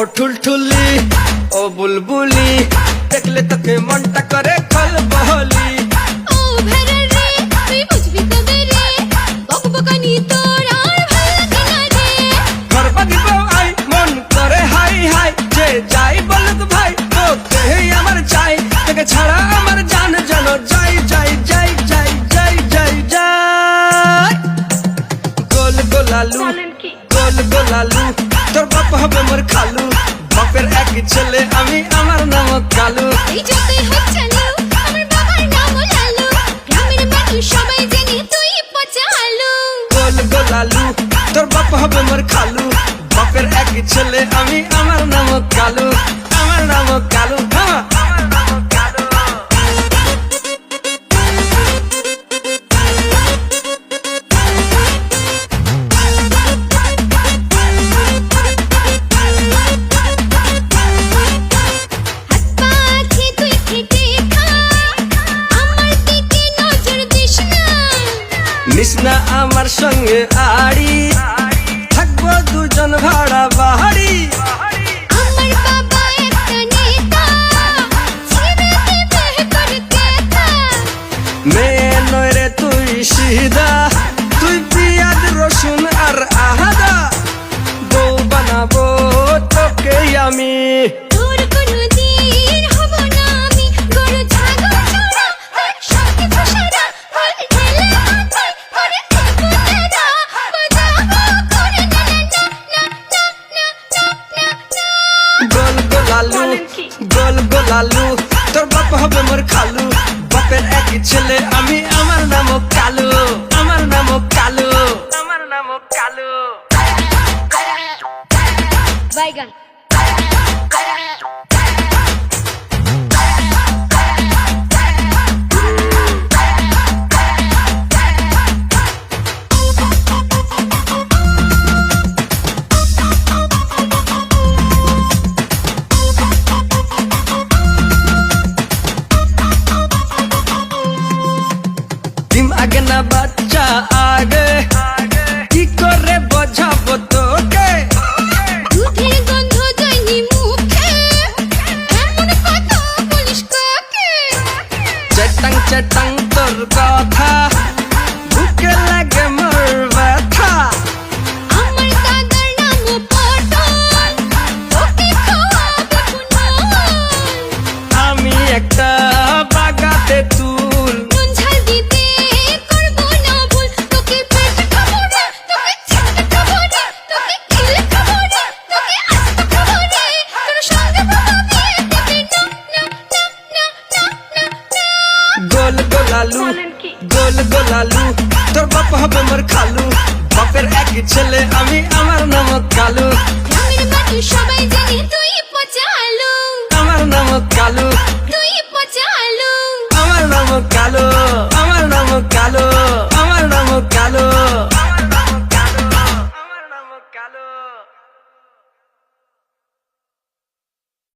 ও ঠুলঠুলি ও বুলবুলি দেখলে তোকে মনটা করে খল বহলি যাই বলত ভাই তোকে আমার চাই। তোকে ছাড়া আমার জান জানো যাই যাই যাই যাই যাই যাই যাই। গোল গোলালু গোল গোলালু তোর বাপ হবে মোর খালু। বাপের এক ছেলে আমি আমার নাম কালু। এই যতই হোক চালু আমার বাবার নাম লালু। গ্রামের মানুষ সবাই জানি তুই পচা আলু গোল গোলালু তোর বাপ হবে মোর খালু। বাপের এক ছেলে আমি আমার নাম কালু। সঙ্গে আড়ি। থাকব দুজন ভাড়া থা মেয়ে নয় রে তুই সিধা। তুই পিয়াজ রসুন আর আহাদা বউ বানাবো তোকে আমি। গোল গোলালু গোল গোলালু তোর বাপ হবে মোর খালু। বাপের একই ছেলে আমি আমার নাম কালু আমার নাম কালু। আমার নাম কালু। বাইগান বাচ্চা আগে কি করে বোঝাবো তোকে? দুধের গন্ধ যায়নি মুখে। এমন কথা বলিস কাকে? চেটাং চেটাং তোর কথা। বুকে লাগে মোর গোলালু গোল গোলালু তোর বাপ হবে মোর খালু। বাপের এক ছেলে আমি আমার নাম কালু। গ্রামের বাকি সবাই জানি তুই পচালু। আমার নাম কালু। তুই পচা আলু আমার নাম কালু আমার নাম কালু আমার নাম কালু।